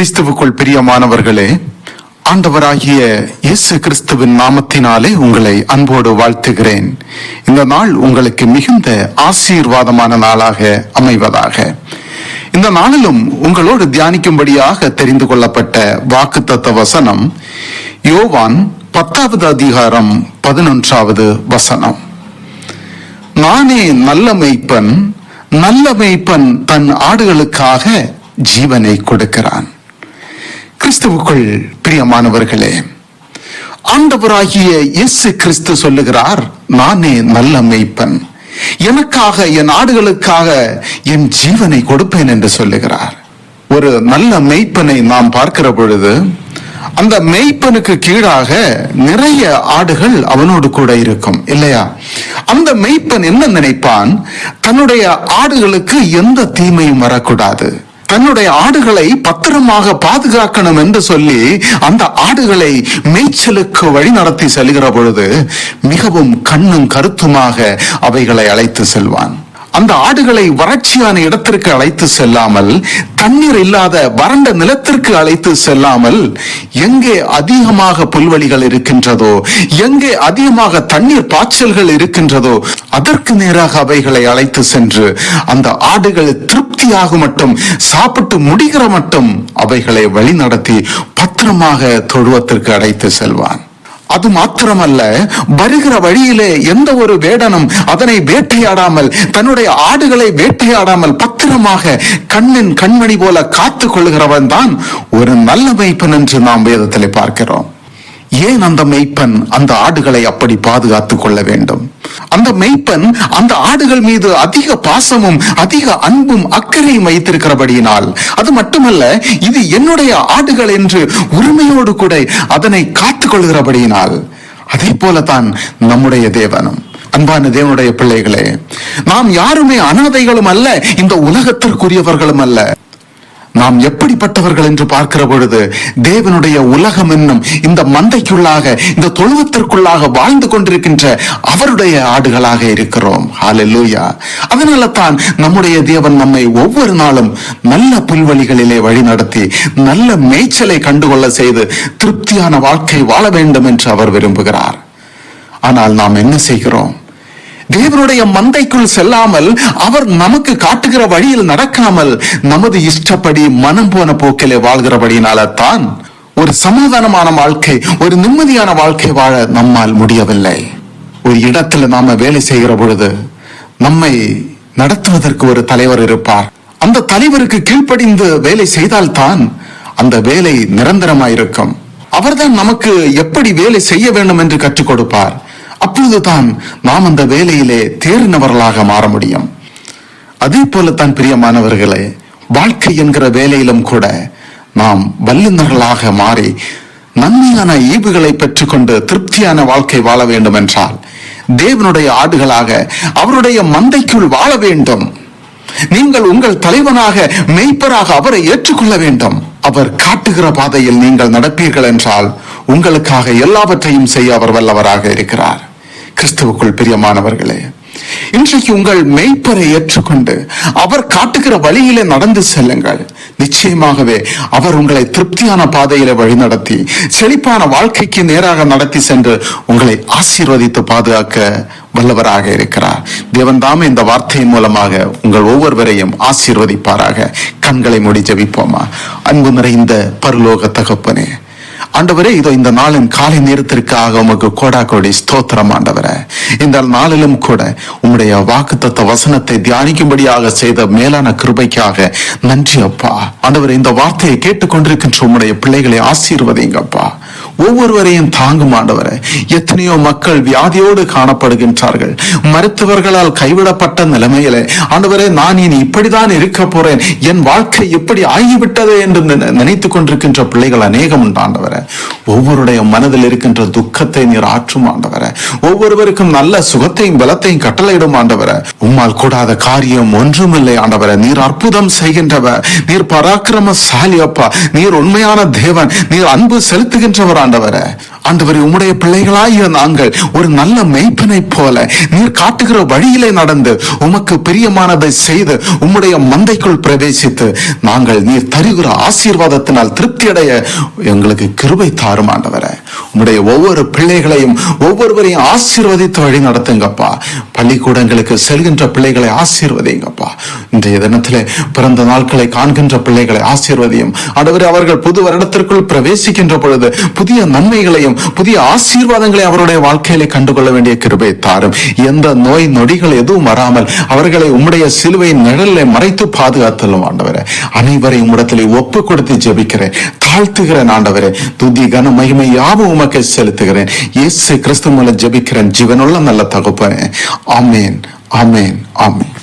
கிறிஸ்துவுக்குள் பிரியமானவர்களே ஆண்டவராகிய இயேசு கிறிஸ்துவின் நாமத்தினாலே உங்களை அன்போடு வாழ்த்துகிறேன். இந்த நாள் உங்களுக்கு மிகுந்த ஆசீர்வாதமான நாளாக அமைவதாக. இந்த நாளிலும் உங்களோடு தியானிக்கும்படியாக தெரிந்து கொள்ளப்பட்ட வாக்குத்தத்த வசனம் யோவான் பத்தாவது அதிகாரம் பதினொன்றாவது வசனம். நானே நல்ல மெய்ப்பன் நல்ல மெய்ப்பன் தன் ஆடுகளுக்காக ஜீவனை கொடுக்கிறான். கிறிஸ்துவுக்குள் பிரியமானவர்களே ஆண்டவராகிய இயேசு கிறிஸ்து சொல்லுகிறார் நானே நல்ல மெய்ப்பன். எனக்காக என் ஆடுகளுக்காக என் ஜீவனை கொடுப்பேன் என்று சொல்லுகிறார். ஒரு நல்ல மெய்ப்பனை நாம் பார்க்கிற பொழுது அந்த மெய்ப்பனுக்கு கீழாக நிறைய ஆடுகள் அவனோடு கூட இருக்கும் இல்லையா? அந்த மெய்ப்பன் என்ன நினைப்பான்? தன்னுடைய ஆடுகளுக்கு எந்த தீமையும் வரக்கூடாது. தன்னுடைய ஆடுகளை பத்திரமாக பாதுகாக்கணும் என்று சொல்லி அந்த ஆடுகளை மேய்ச்சலுக்கு வழி நடத்தி செல்கிற பொழுது மிகவும் கண்ணும் கருத்துமாக அவைகளை அழைத்து செல்வான். அந்த ஆடுகளை வறட்சியான இடத்திற்கு அழைத்து செல்லாமல் தண்ணீர் இல்லாத வறண்ட நிலத்திற்கு அழைத்து செல்லாமல் எங்கே அதிகமாக புல்வெளிகள் இருக்கின்றதோ எங்கே அதிகமாக தண்ணீர் பாய்ச்சல்கள் இருக்கின்றதோ அதற்கு நேராக அவைகளை அழைத்து சென்று அந்த ஆடுகள் திருப்தியாக மட்டும் சாப்பிட்டு முடிகிற மட்டும் அவைகளை வழிநடத்தி பத்திரமாக தொழுவத்திற்கு அடைத்து செல்வான். அது மாத்திரமல்ல வருகிற வழியிலே எந்த ஒரு வேடனும் அதனை வேட்டையாடாமல் தன்னுடைய ஆடுகளை வேட்டையாடாமல் பத்திரமாக கண்ணின் கண்மணி போல காத்து கொள்கிறவன் தான் ஒரு நல்ல மெய்ப்பன் என்று நாம் வேதத்தில் பார்க்கிறோம். ஏன் அந்த மெய்ப்பன் அந்த ஆடுகளை அப்படி பாதுகாத்துக் கொள்ள வேண்டும்? அந்த மெய்ப்பன் அந்த ஆடுகள் மீது அதிக பாசமும் அதிக அன்பும் அக்கறையும் வைத்திருக்கிறபடியினால். அது மட்டுமல்ல இது என்னுடைய ஆடுகள் என்று உரிமையோடு கூட அதனை காத்துக் கொள்கிறபடியினால் அதே போலதான் நம்முடைய தேவனும். அன்பான தேவனுடைய பிள்ளைகளே நாம் யாருமே அனாதைகளும் அல்ல இந்த உலகத்திற்குரியவர்களும் அல்ல. நாம் எப்படிப்பட்டவர்கள் என்று பார்க்கிற பொழுது தேவனுடைய உலகம் என்னும் இந்த மந்தைக்குள்ளாக இந்த தொழுவத்திற்குள்ளாக வாழ்ந்து கொண்டிருக்கின்ற அவருடைய ஆடுகளாக இருக்கிறோம். ஹalleluya அதனால தான் நம்முடைய தேவன் நம்மை ஒவ்வொரு நாளும் நல்ல புல்வெளிகளிலே வழி நடத்தி நல்ல மேய்ச்சலை கண்டுகொள்ள செய்து திருப்தியான வாழ்க்கை வாழ வேண்டும் என்று அவர் விரும்புகிறார். ஆனால் நாம் என்ன செய்கிறோம்? தேவனுடைய மந்தைக்குள் செல்லாமல் அவர் நமக்கு காட்டுகிற வழியில் நடக்காமல் நமது இஷ்டப்படி மனம் போன போக்கிலே வாழ்கிறபடியினால தான் ஒரு சமாதானமான வாழ்க்கை ஒரு நிம்மதியான வாழ்க்கை வாழ நம்மால் முடியவில்லை. ஒரு இடத்துல நாம வேலை செய்கிற பொழுது நம்மை நடத்துவதற்கு ஒரு தலைவர் இருப்பார். அந்த தலைவருக்கு கீழ்ப்படிந்து வேலை செய்தால்தான் அந்த வேலை நிரந்தரமாயிருக்கும். அவர்தான் நமக்கு எப்படி வேலை செய்ய வேண்டும் என்று கற்றுக் கொடுப்பார். அப்பொழுதுதான் நாம் அந்த வேலையிலே தேர்ந்தவர்களாக மாற முடியும். அதே போலத்தான் பிரியமானவர்களே வாழ்க்கை என்கிற வேலையிலும் கூட நாம் வல்லுநர்களாக மாறி நன்மையான ஈவுகளை பெற்றுக்கொண்டு திருப்தியான வாழ்க்கை வாழ வேண்டும் என்றால் தேவனுடைய ஆடுகளாக அவருடைய மந்தைக்குள் வாழ வேண்டும். நீங்கள் உங்கள் தலைவனாக மெய்ப்பராக அவரை ஏற்றுக்கொள்ள வேண்டும். அவர் காட்டுகிற பாதையில் நீங்கள் நடப்பீர்கள் என்றால் உங்களுக்காக எல்லாவற்றையும் செய்ய அவர் வல்லவராக இருக்கிறார். கிறிஸ்துவுக்குள் பிரியமானவர்களே இன்றைக்கு உங்கள் மெய்ப்பரை ஏற்றுக்கொண்டு அவர் காட்டுகிற வழியிலே நடந்து செல்லுங்கள். நிச்சயமாகவே அவர் உங்களை திருப்தியான பாதையில வழிநடத்தி செழிப்பான வாழ்க்கைக்கு நேராக நடத்தி சென்று உங்களை ஆசீர்வதித்து பாதுகாக்க வல்லவராக இருக்கிறார். தேவன் தாமே இந்த வார்த்தையின் மூலமாக உங்கள் ஒவ்வொருவரையும் ஆசீர்வதிப்பாராக. கண்களை மூடி ஜபிப்போமா? அன்பு நிறைந்த பரலோக தகப்பனே ஆண்டவரே இதோ இந்த நாளின் காலை நேரத்திற்காக உமக்கு கோடா கோடி ஸ்தோத்திரம் ஆண்டவரே. இந்த நாளிலும் கூட உம்முடைய வாக்குத்தத்த வசனத்தை தியானிக்கும்படியாக செய்த மேலான கிருபைக்காக நன்றி அப்பா. ஆண்டவரே இந்த வார்த்தையை கேட்டுக்கொண்டிருக்கின்ற உம்முடைய பிள்ளைகளை ஆசீர்வதிங்கப்பா. ஒவ்வொருவரையும் தாங்கும் ஆண்டவரே. எத்தனையோ மக்கள் வியாதியோடு காணப்படுகின்றார்கள். மருத்துவர்களால் கைவிடப்பட்ட நிலைமையிலே ஆண்டவரே நான் இனி இப்படிதான் இருக்க போறேன். என் வாழ்க்கை எப்படி ஆகிவிட்டது? என்று நினை- நினைத்துக் கொண்டிருக்கின்ற பிள்ளைகள் அநேகம் உண்டாண்டவரை ஒவ்வொருடைய மனதில் இருக்கின்ற துக்கத்தை நீர் ஆற்றும் ஆண்டவர. ஒவ்வொருவருக்கும் நல்ல சுகத்தையும் பலத்தையும் கட்டளையிடும் ஆண்டவர. உம்மால் கூடாத காரியம் ஒன்றுமில்லை ஆண்டவர. நீர் அற்புதம் செய்கின்றவர். நீர் பராக்கிரமசாலி அப்பா. நீர் உண்மையான தேவன். நீர் அன்பு செலுத்துகின்றவர் ஆண்டவர. ஆண்டவரே உம்முடைய பிள்ளைகளாகிய நாங்கள் ஒரு நல்ல மெய்ப்பனை போல நீர் காட்டுகிற வழியிலே நடந்து உமக்கு பிரியமானதை செய்து உம்முடைய மந்தைக்குள் பிரவேசித்து நாங்கள் நீர் தருகிற ஆசீர்வாதத்தினால் திருப்தி அடைய எங்களுக்கு கிருபை தாரும் ஆண்டவரை உம்முடைய ஒவ்வொரு பிள்ளைகளையும் ஒவ்வொருவரையும் ஆசீர்வதித்து வழி நடத்துங்கப்பா. பள்ளிக்கூடங்களுக்கு செல்கின்ற பிள்ளைகளை ஆசீர்வதிங்கப்பா. இன்றைய தினத்தில் பிறந்த நாட்களை காண்கின்ற பிள்ளைகளை ஆசீர்வதியும். ஆண்டவரே அவர்கள் புது வருடத்திற்குள் பிரவேசிக்கின்ற பொழுது புதிய நன்மைகளையும் புதிய ஆசீர்வாதங்களை அவருடைய வாழ்க்கையிலே கண்டுகொள்ள வேண்டிய கிருபை தாரும். எந்த நோய் நொடிகள் எதுவும் வராமல் அவர்களை உம்முடைய சிலுவையின் நிழலை மறைத்து பாதுகாத்தலும் ஆண்டவரே. அனைவரையும் உம்மிடத்திலே ஒப்பு கொடுத்து ஜெபிக்கிறேன். தாழ்த்துகிறேன் ஆண்டவரே. துதி கன மகிமை யாவும் உமக்கு செலுத்துகிறேன். இயேசு கிறிஸ்து மூலம் ஜபிக்கிறேன். ஜீவனுள்ள நல்ல தகுப்பனே. ஆமேன் ஆமேன் ஆமேன்.